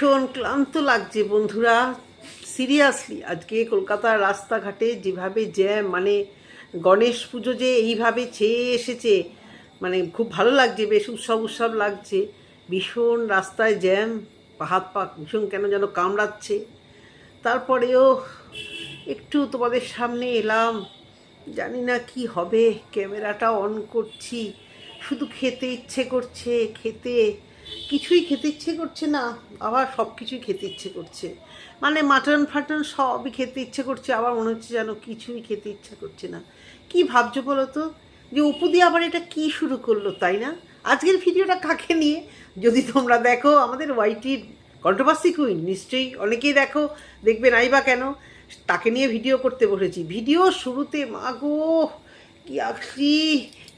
ভীষণ ক্লান্ত লাগছে বন্ধুরা। সিরিয়াসলি আজকে কলকাতার রাস্তাঘাটে যেভাবে জ্যাম মানে গণেশ পুজো যে এইভাবে ছেয়ে এসেছে মানে খুব ভালো লাগছে, বেশ উৎসব উৎসব লাগছে। ভীষণ রাস্তায় জ্যাম হাত পা ভীষণ কেন যেন কামড়াচ্ছে। তারপরেও একটু তোমাদের সামনে এলাম, জানি না কি হবে, ক্যামেরাটা অন করছি। শুধু খেতে ইচ্ছে করছে, খেতে কিছুই খেতে ইচ্ছে করছে না, আবার সব কিছুই খেতে ইচ্ছে করছে। মানে মাটন ফাটন সবই খেতে ইচ্ছে করছে, আবার মনে হচ্ছে যেন কিছুই খেতে ইচ্ছে করছে না। কি ভাবছ বলো তো? যে অপু দিয়ে আবার এটা কি শুরু করল, তাই না? আজকের ভিডিওটা কাকে নিয়ে? যদি তোমরা দেখো, আমাদের ওয়াইটির কন্ট্রোভার্সি কুইন নিশ্চয়ই অনেকেই দেখো, দেখবে নাই বা কেন? তাকে নিয়ে ভিডিও করতে বসেছি। ভিডিও শুরুতে, মা গো, কি আখরি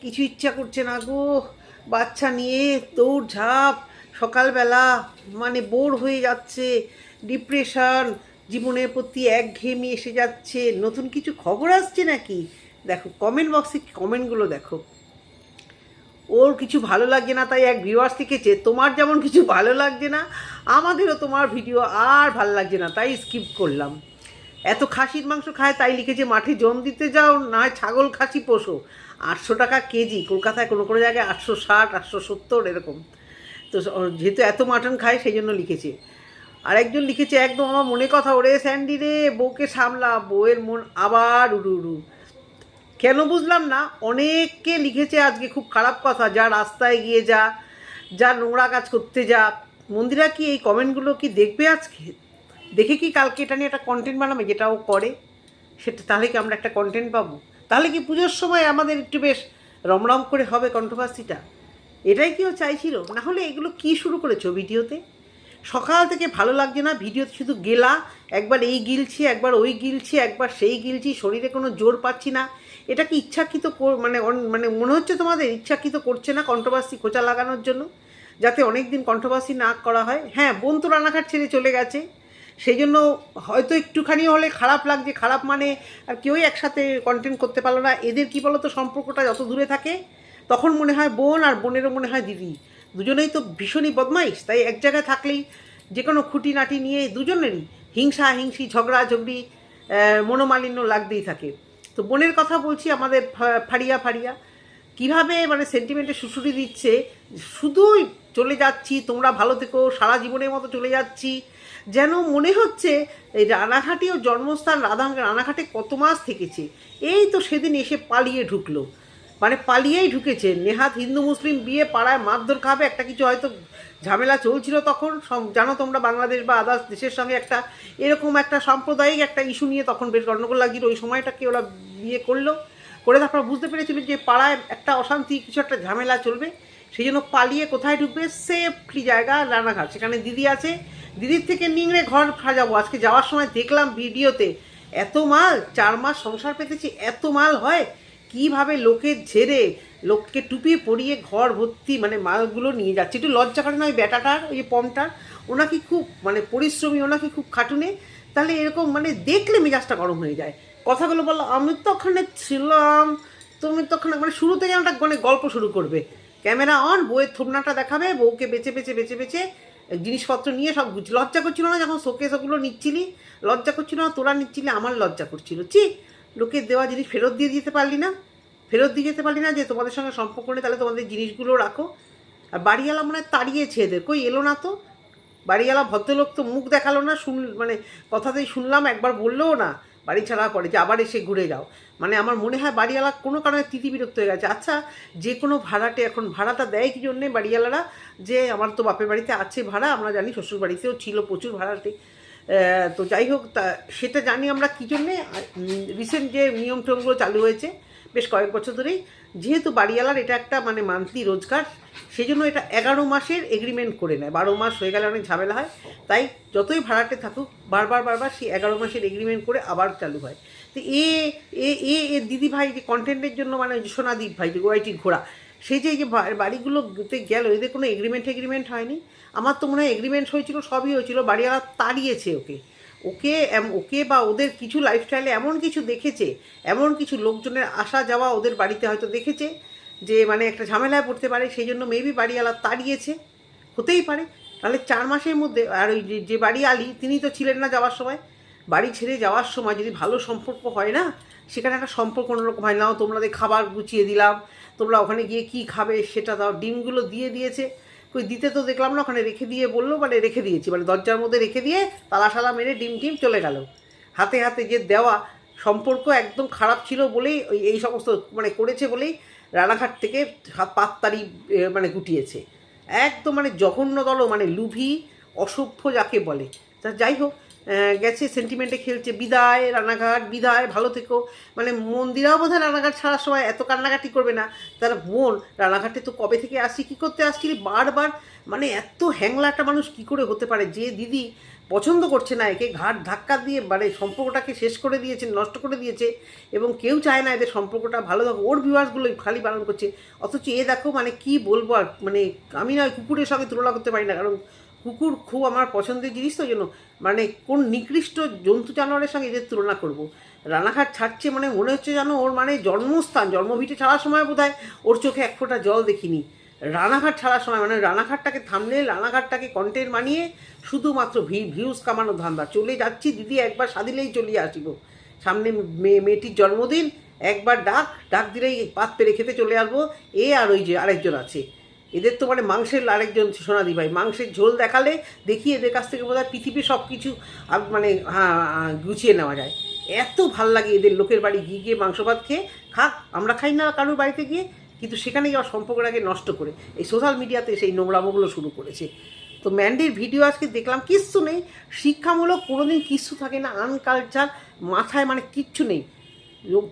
কিছু ইচ্ছা করছে না গো। বাচ্চা নিয়ে দৌড় ঝাঁপ, সকালবেলা মানে বোর হয়ে যাচ্ছে ডিপ্রেশন জীবনের প্রতি একঘেয়েমি এসে যাচ্ছে। নতুন কিছু খবর আসছে নাকি? দেখো কমেন্ট বক্সে কমেন্টগুলো দেখো। ওর কিছু ভালো লাগছে না, তাই এক ভিউয়ার্স লিখেছে, তোমার যেমন কিছু ভালো লাগছে না, আমাদেরও তোমার ভিডিও আর ভালো লাগছে না। তাই স্কিপ করলাম। এত খাসির মাংস খায়, তাই লিখেছে মাঠে জম দিতে যাও, না হয় ছাগল খাসি পোষো। আটশো টাকা কেজি, কলকাতায় কোনো কোনো জায়গায় আটশো ষাট, আটশো সত্তর এরকম। তো যেহেতু এত মাটন খায়, সেই জন্য লিখেছে। আর একজন লিখেছে, একদম আমার মনে কথা, ওরে স্যান্ডি রে, বউকে সামলা, বউয়ের মন আবার উড়ু উড়ু কেন বুঝলাম না, অনেককে লিখেছে আজকে খুব খারাপ কথা, যা রাস্তায় গিয়ে যা যা নোংরা কাজ করতে যা। মন্দিরা কি এই কমেন্টগুলো কি দেখবে আজকে? দেখে কি কালকে এটা নিয়ে একটা কন্টেন্ট বানাবে, যেটা ও করে? সেটা তাহলে কি আমরা একটা কন্টেন্ট পাবো? তাহলে কি পুজোর সময় আমাদের একটু বেশ রমরম করে হবে কন্ট্রোভার্সিটা এটাই কি ও চাইছিল? না হলে এগুলো কি শুরু করেছ ভিডিওতে? সকাল থেকে ভালো লাগছে না, ভিডিওতে শুধু গেলা, একবার এই গিলছি, একবার ওই গিলছি, একবার সেই গিলছি, শরীরে কোনো জোর পাচ্ছি না। এটা কি ইচ্ছাকৃত মানে মানে মনে হচ্ছে তোমাদের ইচ্ছাকৃত করছে না কন্ট্রোভার্সি খোঁচা লাগানোর জন্য? যাতে অনেক দিন কন্ট্রোভার্সি না করা হয়? হ্যাঁ বোন তো রানাঘাট ছেড়ে চলে গেছে। সেই জন্য হয়তো একটুখানি হলে খারাপ লাগছে, খারাপ মানে আর কেউই একসাথে কন্টেন্ট করতে পারল না। এদের কি বলো তো সম্পর্কটা যত দূরে থাকে, তখন মনে হয় বোন আর বোনেরও মনে হয় দিদি। দুজনেই তো ভীষণই বদমাইশ, তাই এক জায়গায় থাকলেই যে কোনো খুঁটিনাটি নিয়ে দুজনেরই হিংসা, হিংসি, ঝগড়া, ঝগড়ি মনোমালিন্য লাগতেই থাকে। তো বোনের কথা বলছি আমাদের ফাড়িয়া ফাড়িয়া। কীভাবে মানে সেন্টিমেন্টে শুশুরি দিচ্ছে? শুধুই চলে যাচ্ছি, তোমরা ভালো থেকো, সারা জীবনের মতো চলে যাচ্ছি। যেন মনে হচ্ছে এই রানাঘাটেও জন্মস্থান রাধা রানাঘাটে কত মাস থেকেছে। এই তো সেদিন এসে পালিয়ে ঢুকলো। মানে পালিয়েই ঢুকেছে। নেহাত হিন্দু মুসলিম বিয়ে পাড়ায় মারধর খাবে একটা কিছু হয়তো ঝামেলা চলছিল তখন। জানো তোমরা বাংলাদেশ বা আদার্স দেশের সঙ্গে একটা এরকম একটা সাম্প্রদায়িক একটা ইস্যু নিয়ে তখন বেশ গণ্ডগোল লাগিয়ে ওই সময়টাকে ওরা বিয়ে করল। করে তারপর বুঝতে পেরেছিল যে পাড়ায় একটা অশান্তি, কিছু একটা ঝামেলা চলবে। সেই জন্য পালিয়ে কোথায় ঢুকবে? সেফলি জায়গা, রানাঘাট। সেখানে দিদি আছে। দিদির থেকে নিংড়ে ঘর সাজাবো। আজকে যাওয়ার সময় দেখলাম ভিডিওতে এত মাল, চার মাস সংসার পেতেছি, এত মাল হয়। কীভাবে লোকের ঝেড়ে, লোককে টুপি পরিয়ে ঘর ভর্তি মানে মালগুলো নিয়ে যাচ্ছে। একটু লজ্জা করে না ওই ব্যাটাটার ওই পমটার ওনাকে খুব মানে পরিশ্রমী, ওনাকে খুব খাটুনে। তাহলে এরকম মানে দেখলে মেজাজটা গরম হয়ে যায়। কথাগুলো বলল, আমি তো ওখানে ছিলাম। তুমি তো ওখানে মানে শুরু থেকে একটা মানে গল্প শুরু করবে। ক্যামেরা অন বইয়ের থুবনাটা দেখাবে, বউকে বেছে বেছে বেছে বেছে জিনিসপত্র নিয়ে সব লজ্জা করছিল না যখন শোকেস ওগুলো নিচ্ছিলি? লজ্জা করছিল না? তোরা নিচ্ছিলি? আমার লজ্জা করছিল। চি লোকের দেওয়া জিনিস ফেরত দিয়ে দিতে পারলি না? ফেরত দিয়ে যেতে পারলি না যে তোমাদের সঙ্গে সম্পর্ক নেই, তাহলে তোমাদের জিনিসগুলো রাখো। আর বাড়িওয়ালা মনে হয় তাড়িয়েছে এদের কই এলো না তো? বাড়িওয়ালা ভদ্রলোক তো মুখ দেখাল না, শুন মানে কথাতেই শুনলাম, একবার বললেও না। বাড়ি ছাড়া যে আবার এসে ঘুরে যাও। মানে আমার মনে হয় বাড়িওয়ালা কোনো কারণে তিতি বিরক্ত হয়ে গেছে। আচ্ছা যে কোনো ভাড়াটে এখন ভাড়াটা দেয় কি জন্যে বাড়িওয়ালারা? যে আমার তো বাপের বাড়িতে আছে ভাড়া, আমরা জানি শ্বশুর বাড়িতেও ছিল প্রচুর ভাড়াটে। তো যাই হোক, তা সেটা জানি আমরা কী জন্যে? রিসেন্ট যে নিয়ম টিয়মগুলো চালু হয়েছে বেশ কয়েক বছর ধরেই। যেহেতু বাড়িওয়ালার এটা একটা মানে মান্থলি রোজগার সেই জন্য এটা এগারো মাসের এগ্রিমেন্ট করে নেয়। বারো মাস হয়ে গেলে অনেক ঝামেলা হয়। তাই যতই ভাড়াটে থাকুক, বারবার বারবার সেই এগারো মাসের এগ্রিমেন্ট করে আবার চালু হয়। তো এ এ এ এ দিদি ভাই যে কন্টেন্টের জন্য মানে সোনাদীপ ভাই যে ওয়াইটির ঘোড়া সেই যে যে বাড়িগুলোতে গেল, এদের কোনো এগ্রিমেন্ট এগ্রিমেন্ট হয়নি। আমার তো মনে হয় এগ্রিমেন্ট হয়েছিল, সবই হয়েছিল, বাড়িওয়ালা তাড়িয়েছে ওকে। ওকে ওকে বা ওদের কিছু লাইফস্টাইলে এমন কিছু দেখেছে, এমন কিছু লোকজনের আসা যাওয়া ওদের বাড়িতে হয়তো দেখেছে, যে মানে একটা ঝামেলায় পড়তে পারে, সেই জন্য মেবি বাড়িওয়ালা তাড়িয়েছে, হতেই পারে। তাহলে চার মাসের মধ্যে, আর ওই যে- বাড়ি আলি, তিনি তো ছিলেন না যাওয়ার সময়। বাড়ি ছেড়ে যাওয়ার সময় যদি ভালো সম্পর্ক হয় না, সেখানে একটা সম্পর্ক অন্যরকম হয়। না তোমাদের খাবার গুছিয়ে দিলাম, তোমরা ওখানে গিয়ে কি খাবে সেটা দাও, ডিমগুলো দিয়ে দিয়েছে। কই, দিতে তো দেখলাম না, ওখানে রেখে দিয়ে বলল মানে রেখে দিয়েছি মানে দরজার মধ্যে রেখে দিয়ে তালা সালা মেরে ডিম টিম চলে গেল। হাতে হাতে যে দেওয়া সম্পর্ক একদম খারাপ ছিল বলেই ওই এই সমস্ত মানে করেছে বলেই রানাঘাট থেকে পাত্তারি মানে গুটিয়েছে। একদম মানে জঘন্য দল মানে লুভি, অসভ্য যাকে বলে। তা যাই হোক গেছে সেন্টিমেন্টে খেলছে। বিদায়, রানাঘাট, বিদায়, ভালো থেকো। মানে মন্দিরাও বোধ হয় রানাঘাট ছাড়ার সময় এত কান্নাকাটি করবে না। তার বোন, রানাঘাটে তো কবে থেকে আসছি, কী করতে আসছিলি বারবার মানে এত হ্যাংলা একটা মানুষ কী করে হতে পারে? যে দিদি পছন্দ করছে না, একে ঘাট ধাক্কা দিয়ে মানে সম্পর্কটাকে শেষ করে দিয়েছে, নষ্ট করে দিয়েছে, এবং কেউ চায় না এদের সম্পর্কটা ভালো থাকুক। ওর ভিউয়ার্সগুলোই খালি পালন করছে। অথচ এ দেখো মানে কি বলব আর মানে আমি না কুকুরের সঙ্গে তুলনা করতে পারি না, কারণ কুকুর খুব আমার পছন্দের জিনিস, তো জন্য। মানে কোন নিকৃষ্ট জন্তু জানোয়ারের সঙ্গে এদের তুলনা করব। রানাঘাট ছাড়ছে মানে মনে হচ্ছে যেন ওর মানে জন্মস্থান, জন্মভিটে ছাড়ার সময় বোধ ওর চোখে এক ফোঁটা জল দেখিনি। রানাঘাট ছাড়ার সময় মানে রানাঘাটটাকে থামলে রানাঘাটটাকে কন্টেন্ট মানিয়ে শুধুমাত্র ভি ভিউজ কামানো ধান্দা। চলে যাচ্ছি দিদি, একবার সাদিলেই চলিয়ে আসিব। সামনে মেয়ে মেয়েটির জন্মদিন, একবার ডাক ডাক দিলেই পাত পেরে খেতে চলে আসব। এ আর ওই যে আরেকজন আছে। এদের তো মানে মাংসের আরেকজন সোনাদি ভাই। মাংসের ঝোল দেখালে দেখি এদের কাছ থেকে বোধ হয় পৃথিবীর সব কিছু মানে গুছিয়ে নেওয়া যায়। এত ভালো লাগে এদের লোকের বাড়ি গিয়ে গিয়ে মাংস ভাত খেয়ে। খাক, আমরা খাই না কারোর বাড়িতে গিয়ে, কিন্তু সেখানে যাওয়ার সম্পর্কটাকে নষ্ট করে। এই সোশ্যাল মিডিয়াতে সেই নোংরামোগুলো শুরু করেছে। তো ম্যান্ডির ভিডিও আজকে দেখলাম, কিচ্ছু নেই। শিক্ষামূলক কোনোদিন কিচ্ছু থাকে না আনকালচার মাথায় মানে কিচ্ছু নেই।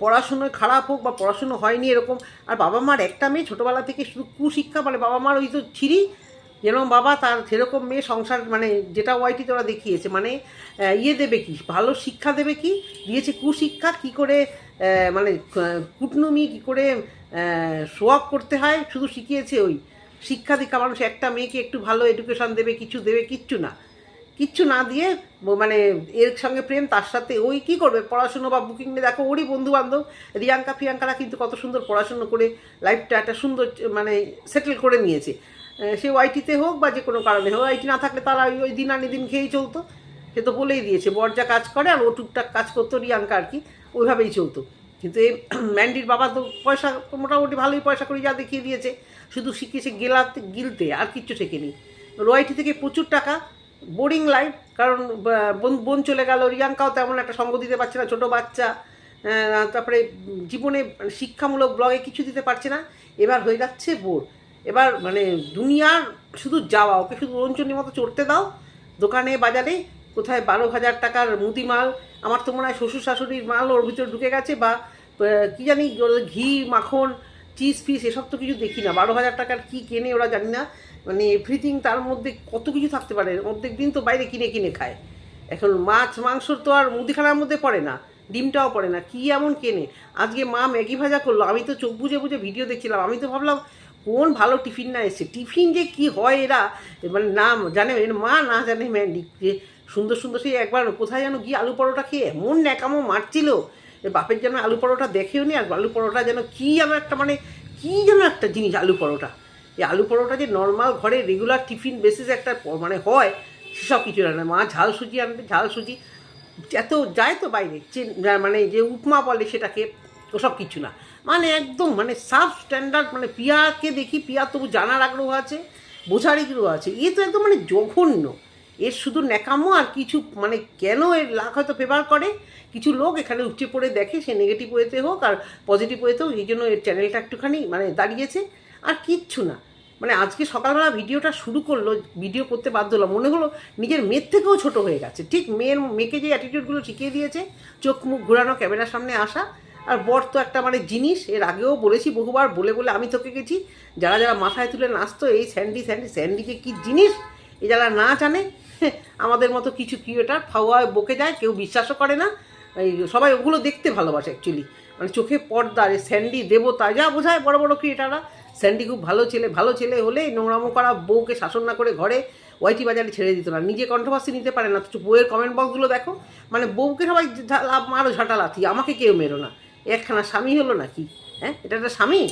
পড়াশুনোয় খারাপ হোক বা পড়াশুনো হয়নি এরকম, আর বাবা মার একটা মেয়ে ছোটোবেলা থেকে শুধু কুশিক্ষা মানে বাবা মার ওই তো ছিঁড়ি, যেরকম বাবা তার সেরকম মেয়ে সংসার মানে যেটা ওয়াইটি তোরা দেখিয়েছে মানে ইয়ে দেবে কি, ভালো শিক্ষা দেবে কি, দিয়েছে কুশিক্ষা, কি করে মানে কুটনুমি, কি করে আপ করতে হয়, শুধু শিখিয়েছে ওই, শিক্ষা দীক্ষা মানুষ একটা মেয়েকে একটু ভালো এডুকেশন দেবে, কিছু দেবে, কিচ্ছু না। কিচ্ছু না দিয়ে মানে এর সঙ্গে প্রেম, তার সাথে ওই কি করবে? পড়াশুনো বা বুকিং নিয়ে দেখো, ওরই বন্ধু বান্ধব রিয়াঙ্কা ফিয়াঙ্কারা কিন্তু কত সুন্দর পড়াশুনো করে লাইফটা একটা সুন্দর মানে সেটেল করে নিয়েছে। সে ওয়াইটিতে হোক বা যে কোনো কারণে হোক ওয়াইটি না থাকলে তারা ওই দিন আনি দিন খেয়েই চলতো। সে তো বলেই দিয়েছে বরজা কাজ করে আর ও টুকটাক কাজ করতো, রিয়াঙ্কা আর কি, ওইভাবেই চলতো। কিন্তু এই ম্যান্ডির বাবা তো পয়সা, মোটামুটি ভালোই পয়সা করে যা দেখিয়ে দিয়েছে। শুধু শিখিয়েছে গেলাতে, গিলতে, আর কিচ্ছু শেখেনি। রয়টি থেকে প্রচুর টাকা বোরিং লাইফ, কারণ বোন চলে গেল, রিয়াঙ্কাও তেমন একটা সঙ্গ দিতে পারছে না, ছোটো বাচ্চা তারপরে জীবনে মানে শিক্ষামূলক ব্লগে কিছু দিতে পারছে না, এবার হয়ে যাচ্ছে বোর। এবার মানে দুনিয়ার শুধু যাওয়া, ওকে শুধু রঞ্চনির মতো চড়তে দাও, দোকানে, বাজারে, কোথায় বারো হাজার টাকার মুদি মাল, আমার তো মনে হয় শ্বশুর শাশুড়ির মাল ওর ভিতরে ঢুকে গেছে, বা কী জানি ঘি, মাখন চিজ ফিস এসব তো কিছু দেখি না, বারো হাজার টাকার কী কেনে ওরা জানি না মানে এভরিথিং তার মধ্যে কত কিছু থাকতে পারে। প্রত্যেক দিন তো বাইরে কিনে কিনে খায়। এখন মাছ মাংসর তো আর মুদিখানার মধ্যে পড়ে না, ডিমটাও পড়ে না, কী এমন কেনে? আজকে মা ম্যাগি ভাজা করল, আমি তো চোখ বুঝে বুঝে ভিডিও দেখছিলাম, আমি তো ভাবলাম, কোন ভালো টিফিন না এসছে? টিফিন যে কি হয় এরা? মানে নাম জানে, এর মা না জানে ম্যান্ডি যে সুন্দর সুন্দর সেই একবার কোথায় যেন গিয়ে আলু পরোটা খেয়ে এমন ন্যাকামো মারছিল। বাপের যেন আলু পরোটা দেখেও নি, আর আলু পরোটা যেন কী যেন একটা মানে কী যেন একটা জিনিস আলু পরোটা। এই আলু পরোটা যে নর্মাল ঘরে রেগুলার টিফিন বেসিস একটা মানে হয় সেসব কিছু না। মা ঝাল সুজি আনবে, ঝাল সুজি এত যায় তো বাইরে। মানে যে উপমা বলে সেটাকে ওসব কিছু না। মানে একদম মানে সাব স্ট্যান্ডার্ড মানে পিয়াকে দেখি, পিয়া তবু জানার আগ্রহ আছে, বোঝার আগ্রহ আছে। এ তো একদম মানে জঘন্য। এর শুধু ন্যাকামো আর কিছু মানে কেন এর লাখ হয়তো ফেভার করে? কিছু লোক এখানে উঠে পড়ে দেখে, সে নেগেটিভ ওয়েতে হোক আর পজিটিভ ওয়েতে হোক, এই জন্য এর চ্যানেলটা একটুখানি মানে দাঁড়িয়েছে। আর কিচ্ছু না। মানে আজকে সকালবেলা ভিডিওটা শুরু করল, ভিডিও করতে বাধ্য হলো মনে হলো নিজের মেয়ের থেকেও ছোট হয়ে গেছে। ঠিক মেয়ের, মেয়েকে যে অ্যাটিটিউডগুলো শিখিয়ে দিয়েছে, চোখ মুখ ঘোরানো, ক্যামেরার সামনে আসা, আর বর তো একটা মানে জিনিস, এর আগেও বলেছি বহুবার, বলে বলে আমি তোকে গেছি। যারা যারা মাথায় তুলে নাচতো, এই স্যান্ডি স্যান্ডি স্যান্ডি যে কী জিনিস, এ যারা না জানে আমাদের মতো কিছু ক্রিয়েটার ফাওয়ায় বকে যায়, কেউ বিশ্বাসও করে না। এই সবাই ওগুলো দেখতে ভালোবাসে অ্যাকচুয়ালি মানে চোখে পর্দা রে স্যান্ডি, দেবতা, যা বোঝায় বড় বড় ক্রিয়েটাররা স্যান্ডি খুব ভালো ছেলে ভালো ছেলে হলে নোংরামো করা বউকে শাসন না করে ঘরে ওয়াইটি বাজারে ছেড়ে দিত না। নিজে কন্ট্রোভার্সি নিতে পারে না তো বউয়ের কমেন্ট বক্সগুলো দেখো মানে বউকে সবাই মারো, ঝাঁটা লাথি, আমাকে কেউ মেরো না। একখানা স্বামী হলো নাকি? হ্যাঁ এটা একটা স্বামী?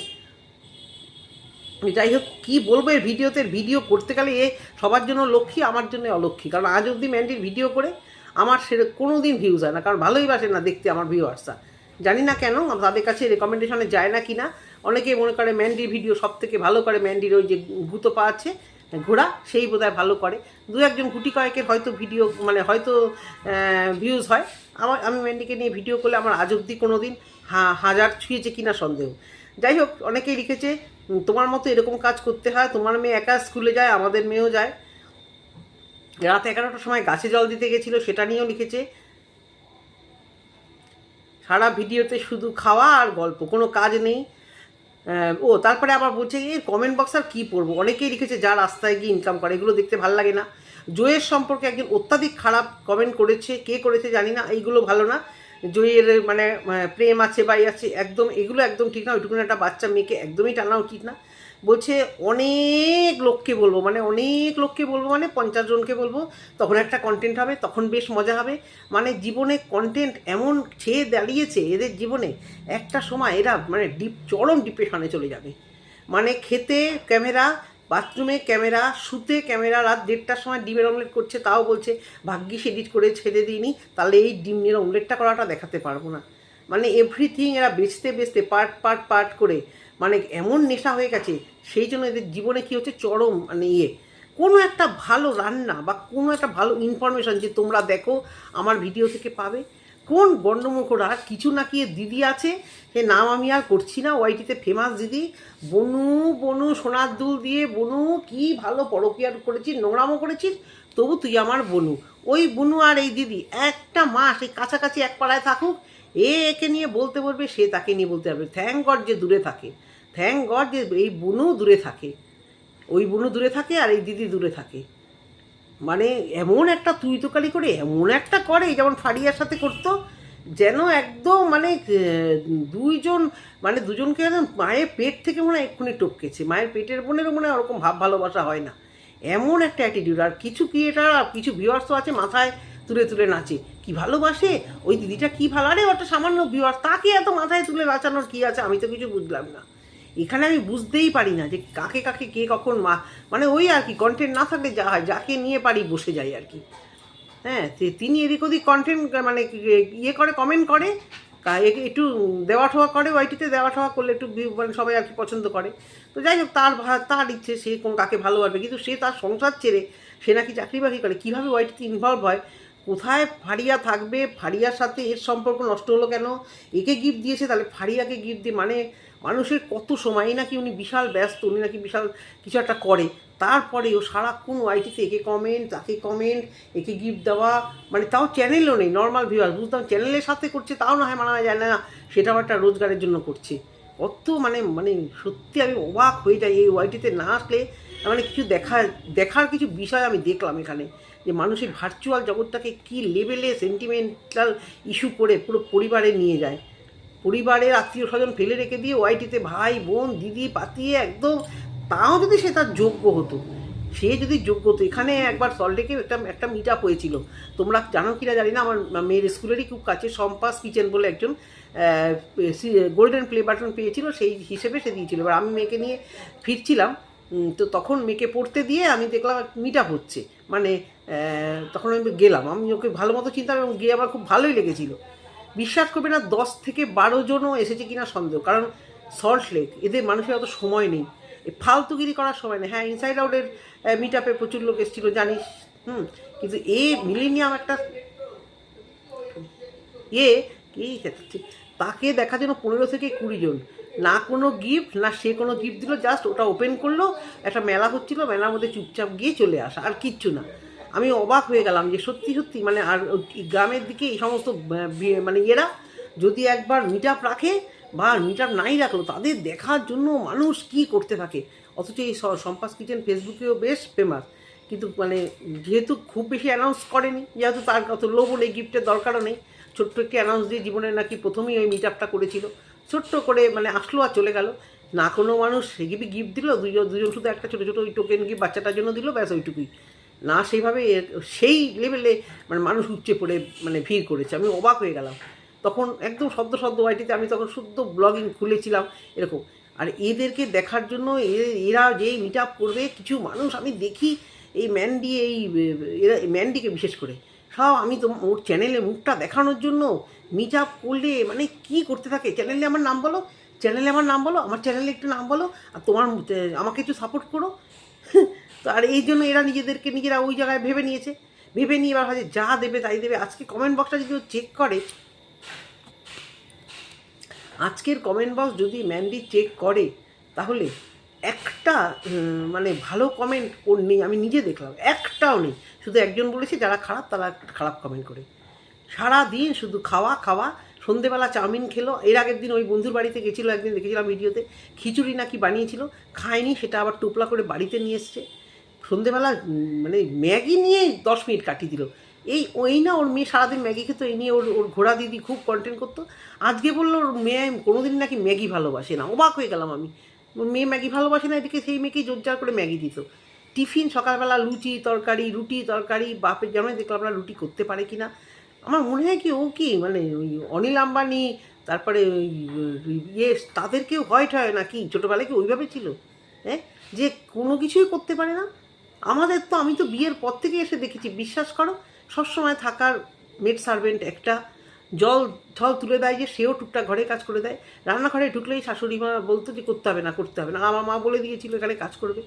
যাই হোক, কী বলব এর ভিডিওতে? ভিডিও করতে গেলে এ সবার জন্য লক্ষ্মী, আমার জন্য অলক্ষ্মী। কারণ আজ অবধি ম্যান্ডির ভিডিও করে আমার সে কোনো দিন ভিউজ হয় না। কারণ ভালোই বাসে না দেখতে আমার ভিউ ভিউয়ার্সরা জানি না কেন, তাদের কাছে রেকমেন্ডেশনে যায় না কি না অনেকে মনে করে ম্যান্ডির ভিডিও সব থেকে ভালো করে ম্যান্ডির ওই যে গুতো পা আছে, ঘোড়া, সেই বোধহয় ভালো করে। দু একজন গুটি কয়েকের হয়তো ভিডিও মানে হয়তো ভিউজ হয়। আমার, আমি ম্যান্ডিকে নিয়ে ভিডিও করলে আমার আজ অবধি কোনো দিন হাজার ছুঁয়েছে কিনা সন্দেহ। যাই হোক, অনেকেই লিখেছে তোমার মতো এরকম কাজ করতে হয়, তোমার মেয়ে একা স্কুলে যায়, আমাদের মেয়েও যায়। রাত এগারোটার সময় গাছে জল দিতে গেছিল, সেটা নিয়েও লিখেছে, সারা ভিডিওতে শুধু খাওয়া আর গল্প, কোনো কাজ নেই। ও, তারপরে আবার বলছে এই কমেন্ট বক্স আর কী পড়ব? অনেকেই লিখেছে যার রাস্তায় গিয়ে ইনকাম করে, এগুলো দেখতে ভালো লাগে না। জয়ের সম্পর্কে একজন অত্যাধিক খারাপ কমেন্ট করেছে, কে করেছে জানি না, এইগুলো ভালো না। জয়ের মানে প্রেম আছে বা আছে, একদম, এগুলো একদম ঠিক না, ওইটুকুন একটা বাচ্চা মেয়েকে একদমই টানা উচিত না। বলছে, অনেক লোককে বলব। মানে অনেক লোককে বলব মানে পঞ্চাশ জনকে বলব। তখন একটা কন্টেন্ট হবে, তখন বেশ মজা হবে। মানে জীবনে কন্টেন্ট এমন ছেয়ে দাঁড়িয়েছে এদের জীবনে, একটা সময় এরা মানে ডিপ চরম ডিপ্রেশনে চলে যাবে। মানে খেতে ক্যামেরা বাথরুমে ক্যামেরা, শুতে ক্যামেরা, রাত দেড়টার সময় ডিমের অমলেট করছে, তাও বলছে, ভাগ্যিস এডিট করে ছেড়ে দিইনি, তাহলে এই ডিমের অমলেটটা করাটা দেখাতে পারব না। মানে এভরিথিং এরা বেচতে বেচতে পার্ট পার্ট পার্ট করে মানে এমন নেশা হয়ে গেছে, সেই জন্য এদের জীবনে কী হচ্ছে চরম মানে ইয়ে। কোনো একটা ভালো রান্না বা কোনো একটা ভালো ইনফরমেশন যে তোমরা দেখো, আমার ভিডিও থেকে পাবে। কোন গণ্ডমুখরা কিছু না কি দিদি আছে? সে নাম আমি আর করছি না ওয়াইটিতে ফেমাস দিদি। বনু বনু, সোনার দুল দিয়ে, বনু, কি ভালো পরকিয়ার করেছিস নোংরামও করেছিস? তবু তুই আমার বনু। ওই বনু আর এই দিদি একটা মাস এই কাছাকাছি এক পাড়ায় থাকুক, এ একে নিয়ে বলতে বলবে, সে তাকে নিয়ে বলতে পারবে। থ্যাংক গড যে দূরে থাকে। থ্যাংক গড যে এই বুনু দূরে থাকে। ওই বুনু দূরে থাকে আর এই দিদি দূরে থাকে। মানে এমন একটা তুই তোকালি করে, এমন একটা করে, যেমন ফারিয়ার সাথে করতো, যেন একদম মানে দুইজন মানে দুজনকে মায়ের পেট থেকে মনে হয় এক্ষুনি টপকেছে। মায়ের পেটের বোনেরও মনে হয় ওরকম ভাব ভালোবাসা হয় না। এমন একটা অ্যাটিটিউড আর কিছু ক্রিয়েটার আর কিছু ভিউয়ার্স তো আছে মাথায় তুলে তুলে নাচে। কি ভালোবাসে? ওই দিদিটা কি ভালো? আরে ওটা সামান্য ভিউয়ার্স তাকে এত মাথায় তুলে নাচানোর কি আছে? আমি তো কিছু বুঝলাম না। এখানে আমি বুঝতেই পারি না যে কাকে কাকে কে কখন মা মানে ওই আর কি কন্টেন্ট না থাকলে যা হয়, যাকে নিয়ে পারি বসে যাই আর কি। হ্যাঁ তিনি এদিক ওদিক কন্টেন্ট মানে ইয়ে করে কমেন্ট করে একটু দেওয়া ঠোয়া করে ওয়াইটিতে দেওয়া ঠোয়া করলে একটু মানে সবাই আর কি পছন্দ করে। তো যাই হোক, তার তার ইচ্ছে, সে কোন কাকে ভালোবাসবে, কিন্তু সে তার সংসার ছেড়ে, সে নাকি চাকরি বাকরি করে, কীভাবে ওয়াইটিতে ইনভলভ হয়, কোথায় ফারিয়া থাকবে, ফারিয়ার সাথে এর সম্পর্ক নষ্ট হলো কেন, একে গিফট দিয়েছে, তাহলে ফারিয়াকে গিফট দিয়ে মানে মানুষের কত সময় নাকি উনি বিশাল ব্যস্ত, উনি নাকি বিশাল কিছু একটা করে। তারপরেও সারাক্ষণ ওয়াইটিতে একে কমেন্ট তাকে কমেন্ট একে গিফট দেওয়া মানে তাও চ্যানেলও নেই নর্মাল ভিউয়ার বুঝতাম চ্যানেলের সাথে করছে, তাও না হয় মানা যায় না সেটাও একটা রোজগারের জন্য করছে। কত মানে মানে সত্যি আমি অবাক হয়ে যাই এই ওয়াইটিতে না আসলে। মানে কিছু দেখা, দেখার কিছু বিষয় আমি দেখলাম এখানে, যে মানুষের ভার্চুয়াল জগৎটাকে কী লেভেলে সেন্টিমেন্টাল ইস্যু করে পুরো পরিবারে নিয়ে যায়। পরিবারের আত্মীয় স্বজন ফেলে রেখে দিয়ে ওয়াইটিতে ভাই, বোন, দিদি পাতিয়ে একদম, তাও যদি সে তার যোগ্য হতো, সে যদি যোগ্য হতো, এখানে একবার সল্টেকে একটা একটা মিট আপ হয়েছিল। তোমরা জানো কিনা জানি না, আমার মেয়ের স্কুলেরই খুব কাছে সম্পাস কিচেন বলে একজন গোল্ডেন প্লে বাটন পেয়েছিল, সেই হিসেবে সে দিয়েছিল। এবার আমি মেয়েকে নিয়ে ফিরছিলাম তো তখন মেয়েকে পড়তে দিয়ে আমি দেখলাম মিট আপ হচ্ছে। মানে তখন আমি গেলাম। আমি ওকে ভালো মতো চিন্তা এবং গিয়ে আমার খুব ভালোই লেগেছিল। বিশ্বাস করবে না, দশ থেকে বারো জনও এসেছে কিনা সন্দেহ। কারণ সল্ট লেক এদের মানুষের অত সময় নেই। ফালতুগিরি করার সময় নেই। হ্যাঁ ইনসাইড আউটের মিট আপে প্রচুর লোক এসেছিল, জানিস? হুম, কিন্তু এ মিলিনিয়াম একটা এ কি হচ্ছে? তাকে দেখার জন্য পনেরো থেকে কুড়ি জন। না কোনো গিফট না সে কোনো গিফট দিল জাস্ট ওটা ওপেন করল, একটা মেলা হচ্ছিল, মেলার মধ্যে চুপচাপ গিয়ে চলে আসা, আর কিচ্ছু না। আমি অবাক হয়ে গেলাম যে সত্যি সত্যি মানে আর গ্রামের দিকে এই সমস্ত মানে এরা যদি একবার মিট আপ রাখে বা মিট আপ নাই রাখল, তাদের দেখার জন্য মানুষ কি করতে থাকে? অথচ এই সম্পাস কিচেন ফেসবুকেও বেশ ফেমাস কিন্তু মানে যেহেতু খুব বেশি অ্যানাউন্স করেনি, যেহেতু তার অত লোভও নেই গিফটের দরকারও নেই, ছোট্ট একটি অ্যানাউন্স দিয়ে জীবনে নাকি প্রথমেই ওই মিট আপটা করেছিল। ছোট্ট করে মানে আসলো আর চলে গেল। না কোনো মানুষ গিফট দিল দুজন দুজন শুধু একটা ছোটো ছোটো ওই টোকেন গিফট বাচ্চাটার জন্য দিল, ব্যাস ওইটুকুই। না সেইভাবে সেই লেভেলে মানে মানুষ উপচে পড়ে মানে ভিড় করেছে। আমি অবাক হয়ে গেলাম। তখন একদম শব্দ শব্দ ওয়াইটিতে আমি তখন শুদ্ধ ব্লগিং খুলেছিলাম এরকম। আর এদেরকে দেখার জন্য এরা যেই মিট করবে, কিছু মানুষ আমি দেখি, এই ম্যান্ডি এই, এরা ম্যান্ডিকে বিশেষ করে। সব আমি তো ওর চ্যানেলে মুখটা দেখানোর জন্য মিট আপ করলে মানে কি করতে থাকে? চ্যানেলে আমার নাম বলো চ্যানেলে আমার নাম বলো, আমার চ্যানেলে একটু নাম বলো, আর তোমার আমাকে একটু সাপোর্ট করো। তো আর এই জন্য এরা নিজেদেরকে নিজেরা ওই জায়গায় ভেবে নিয়েছে। ভেবে নিয়ে এবার ভাবে যা দেবে তাই দেবে। আজকে কমেন্ট বক্সটা যদি চেক করে, আজকের কমেন্ট বক্স যদি ম্যান্ডি চেক করে, তাহলে একটা মানে ভালো কমেন্ট ওর নেই, আমি নিজে দেখলাম, একটাও নেই। শুধু একজন বলেছে, যারা খারাপ, তারা খারাপ কমেন্ট করে। সারা দিন শুধু খাওয়া খাওয়া, সন্ধেবেলা চাউমিন খেলো। এর আগের দিন ওই বন্ধুর বাড়িতে গেছিল, একদিন দেখেছিলাম ভিডিওতে, খিচুড়ি নাকি বানিয়েছিল, খায়নি, সেটা আবার টুপলা করে বাড়িতে নিয়ে এসছে। সন্ধেবেলা মানে ম্যাগি নিয়ে দশ মিনিট কাটিয়ে দিল। এই, ওই না, ওর মেয়ে সারাদিন ম্যাগি খেতো, এই নিয়ে ওর ওর ঘোড়া দিদি খুব কন্টেন্ট করতো। আজকে বলল ওর মেয়ে কোনোদিন নাকি ম্যাগি ভালোবাসে না। অবাক হয়ে গেলাম আমি। মেয়ে ম্যাগি ভালোবাসে না, এদিকে সেই মেয়েকেই জোরজার করে ম্যাগি দিত। টিফিন সকালবেলা লুচি তরকারি, রুটি তরকারি, বাপের যেমন দেখলাম না রুটি করতে পারে কি না আমার মনে হয় কি ও কি মানে ওই অনিল আম্বানি, তারপরে ইয়ে তাদেরকেও হয় নাকি ছোটোবেলায় কি ওইভাবে ছিল? হ্যাঁ? যে কোনো কিছুই করতে পারে না। আমাদের তো, আমি তো বিয়ের পর থেকে এসে দেখেছি, বিশ্বাস করো, সবসময় থাকার মেড সার্ভেন্ট একটা জল ঠল তুলে দেয় যে সেও টুকটাক ঘরে কাজ করে দেয়। রান্নাঘরে ঢুকলেই শাশুড়ি মা বলতো যে করতে হবে না, করতে হবে না। আমার মা বলে দিয়েছিল, এখানে কাজ করবে।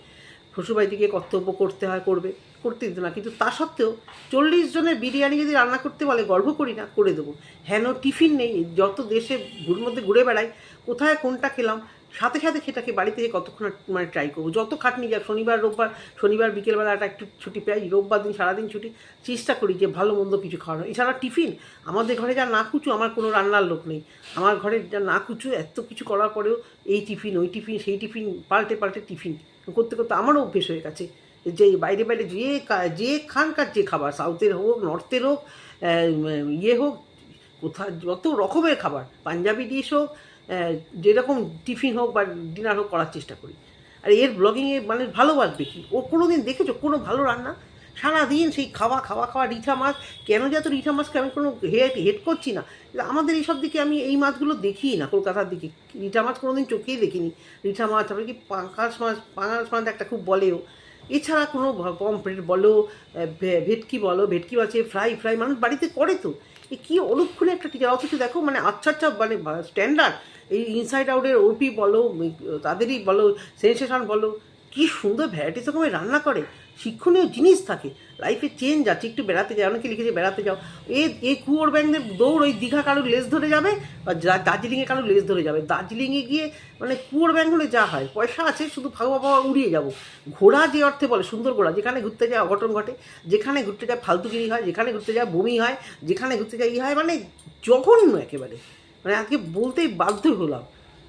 শ্বশুরবাড়িতে গিয়ে কর্তব্য করতে হয়, করবে, করতে দিত না। কিন্তু তা সত্ত্বেও চল্লিশ জনের বিরিয়ানি যদি রান্না করতে বলে গর্ব করি না, করে দেবো। হেন টিফিন নেই, যত দেশে ঘুর মধ্যে ঘুরে বেড়াই, কোথায় কোনটা খেলাম সাথে সাথে সেটাকে বাড়িতে কতক্ষণ মানে ট্রাই করব? যত খাটনি যাক, শনিবার, রোববার, শনিবার বিকেলবেলাটা একটু ছুটি পাই রোববার দিন, সারাদিন ছুটি, চেষ্টা করি যে ভালো মন্দ কিছু খাওয়ানো এছাড়া টিফিন, আমাদের ঘরে যা না কুচু আমার কোনো রান্নার লোক নেই। আমার ঘরে যা না কুচু এত কিছু করার পরেও এই টিফিন, ওই টিফিন, সেই টিফিন, পাল্টে পাল্টে টিফিন করতে করতে আমারও অভ্যেস হয়ে গেছে। যে বাইরে বাইরে যে যে খানকার যে খাবার, সাউথের হোক, নর্থের হোক ইয়ে হোক কোথা যত রকমের খাবার, পাঞ্জাবি ডিশ হোক যেরকম টিফিন হোক বা ডিনার হোক করার চেষ্টা করি। আর এর ব্লগিংয়ে মানে ভালোবাসবে কি? ও কোনো দিন দেখেছ কোনো ভালো রান্না? সারাদিন সেই খাওয়া খাওয়া খাওয়া রিঠা মাছ, কেন যে এত রিঠা মাছকে আমি কোনো হেড হেড করছি না? আমাদের এইসব দিকে আমি এই মাছগুলো দেখিই না, কলকাতার দিকে। রিঠা মাছ কোনোদিন চোখেই দেখিনি। রিঠা মাছ, তারপরে কি পাঙ্কাশ মাছ পাঙ্গাস মাছ একটা খুব বলেও। এছাড়া কোনো পমফ্রেট বলো ভেটকি বলো, ভেটকি মাছে ফ্রাই ফ্রাই মানুষ বাড়িতে করে তো। এ কী অলক্ষণে একটা টিচার অথচ দেখো মানে আচ্ছা আচ্ছা মানে স্ট্যান্ডার্ড এই ইনসাইড আউটের ওপি বলো তাদেরই বলো সেন্সেশন বলো, কি সুন্দর ভ্যারাইটিস রকমের রান্না করে। শিক্ষণীয় জিনিস থাকে। লাইফে চেঞ্জ আছে, একটু বেড়াতে যায় অনেকে লিখেছে বেড়াতে যাও। এ এ কুয়োর ব্যাংকদের দৌড়, ওই দীঘা কারোর লেস ধরে যাবে, বা দার্জিলিংয়ে কারোর লেস ধরে যাবে। দার্জিলিংয়ে গিয়ে মানে কুয়োর ব্যাংক হলে যা হয়, পয়সা আছে, শুধু ফাঁকা পাওয়া উড়িয়ে যাব। ঘোড়া যে অর্থে বলে, সুন্দর ঘোড়া, যেখানে ঘুরতে যায় অঘটন ঘটে, যেখানে ঘুরতে যায় ফালতুগিরি হয়, যেখানে ঘুরতে যায় বমি হয়, যেখানে ঘুরতে যায় ই হয় মানে জঘন্য একেবারে। মানে আজকে বলতেই বাধ্য হলাম।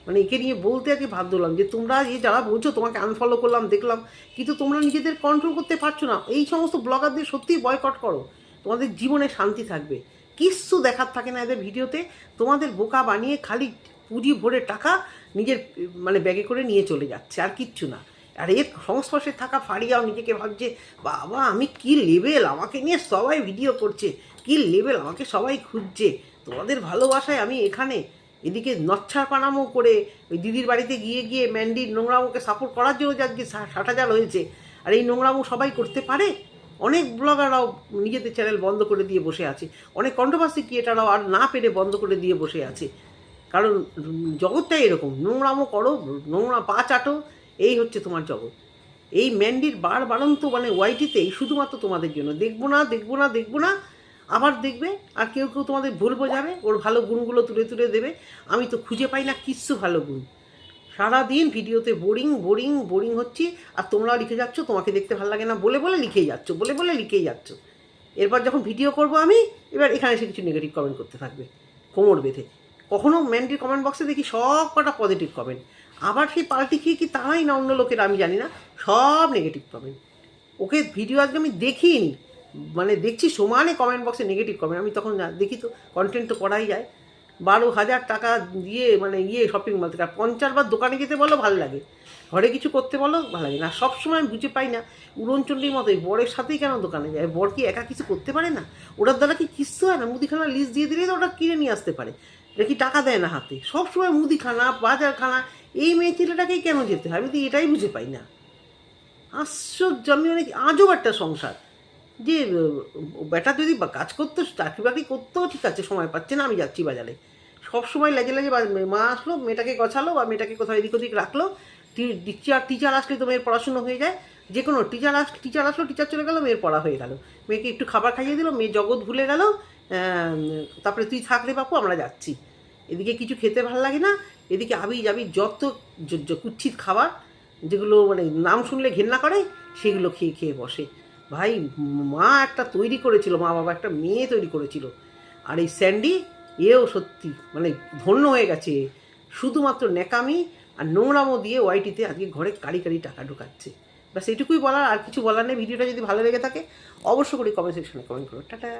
মানে একে নিয়ে বলতে বাধ্য হলাম যে তোমরা যে যারা বলছো, তোমাকে আনফলো করলাম, দেখলাম, কিন্তু তোমরা নিজেদের কন্ট্রোল করতে পারছ না। এই সমস্ত ব্লগারদের সত্যিই বয়কট করো। তোমাদের জীবনে শান্তি থাকবে। কিচ্ছু দেখার থাকে না এদের ভিডিওতে। তোমাদের বোকা বানিয়ে খালি পুঁজি ভরে টাকা নিজের মানে ব্যাগে করে নিয়ে চলে যাচ্ছে, আর কিচ্ছু না। আর এর সংস্পর্শে থাকা ফাড়িয়াও নিজেকে ভাবছে, বাবা, আমি কি লেভেল আমাকে নিয়ে সবাই ভিডিও করছে। কি লেভেল আমাকে সবাই খুঁজছে। তোমাদের ভালোবাসায় আমি এখানে এদিকে নচ্ছার পানামো করে ওই দিদির বাড়িতে গিয়ে গিয়ে ম্যান্ডির নোংরামোকে সাপোর্ট করার জন্য যার যে হাজার হয়েছে। আর এই নোংরামো সবাই করতে পারে? অনেক ব্লগাররাও নিজেদের চ্যানেল বন্ধ করে দিয়ে বসে আছে। অনেক কন্ট্রোভার্সি ক্রিয়েটাররাও আর না পেরে বন্ধ করে দিয়ে বসে আছে। কারণ জগৎটাই এরকম। নোংরামো করো, নোংরা পা চাটো, এই হচ্ছে তোমার জগৎ। এই ম্যান্ডির বার বারন্ত মানে ওয়াইটিতেই শুধুমাত্র তোমাদের জন্য। দেখব না দেখব না দেখব না আবার দেখবে, আর কেউ কেউ তোমাদের ভুল বোঝাবে ওর ভালো গুণগুলো তুলে তুলে দেবে। আমি তো খুঁজে পাই না কিচ্ছু ভালো গুণ। সারাদিন ভিডিওতে বোরিং বোরিং বোরিং হচ্ছি, আর তোমরাও লিখে যাচ্ছ, তোমাকে দেখতে ভালো লাগে না, বলে বলে লিখেই যাচ্ছ, বলে বলে লিখেই যাচ্ছ। এরপর যখন ভিডিও করব আমি, এবার এখানে এসে কিছু নেগেটিভ কমেন্ট করতে থাকবে, কোমর বেঁধে। কখনও ম্যান্ডির কমেন্ট বক্সে দেখি সব কটা পজিটিভ কমেন্ট আবার সেই পাল্টি খেয়ে কি তারাই না অন্য লোকেরা আমি জানি না, সব নেগেটিভ কমেন্ট ওকে ভিডিও আজকে আমি দেখিনি মানে দেখছি সমানে কমেন্ট বক্সে নেগেটিভ কমেন্ট আমি তখন দেখি তো কন্টেন্ট তো করাই যায়। বারো হাজার টাকা দিয়ে মানে ইয়ে শপিং মল থেকে, আর পঞ্চাশ বার দোকানে যেতে বলো ভালো লাগে। ঘরে কিছু করতে বলো ভালো লাগে না। সবসময় আমি বুঝে পাই না, উড়নচণ্ডীর মতোই বরের সাথেই কেন দোকানে যায়? বর কি একা কিছু করতে পারে না? ওটার দ্বারা কি কিচ্ছু হয় না? মুদিখানা লিস্ট দিয়ে দিলেই তো ওটা কিনে নিয়ে আসতে পারে। এটা কি টাকা দেয় না হাতে? সবসময় মুদিখানা, বাজারখানা, এই মেয়ে ছেলেটাকেই কেন যেতে হয়? আমি তো এটাই বুঝে পাই না। আশ্চর্য! আমি অনেক আজব একটা সংসার। যে বেটা যদি কাজ করতো, চাকরি বাকরি করতো, ঠিক আছে, সময় পাচ্ছে না, আমি যাচ্ছি বাজারে। সব সময় লেগে লেগে মা আসলো, মেয়েটাকে গছালো বা মেয়েটাকে কোথাও এদিক ওদিক রাখল টিচার টিচার আসলে তো মেয়ের পড়াশুনো হয়ে যায়। যে কোনো টিচার আস, টিচার আসলো, টিচার চলে গেলো, মেয়ের পড়া হয়ে গেল। মেয়েকে একটু খাবার খাইয়ে দিল, মেয়ে জগৎ ভুলে গেল তারপরে তুই থাকলে বাপু, আমরা যাচ্ছি। এদিকে কিছু খেতে ভালো লাগে না, এদিকে আবি যাবি যত কুচ্ছিত খাবার, যেগুলো মানে নাম শুনলে ঘেন্না করে, সেগুলো খেয়ে খেয়ে বসে। ভাই, মা একটা তৈরি করেছিল, মা বাবা একটা মেয়ে তৈরি করেছিল। আর এই স্যান্ডি, এও সত্যি মানে ধন্য হয়ে গেছে। শুধুমাত্র ন্যাকামি আর নোংরামো দিয়ে ওয়াইটিতে আজকে ঘরে কারি কারি টাকা ঢোকাচ্ছে। ব্যাস এটুকুই বলার, আর কিছু বলার নেই। ভিডিওটা যদি ভালো লেগে থাকে অবশ্য করে কমেন্ট সেকশনে কমেন্ট করো। টাটা।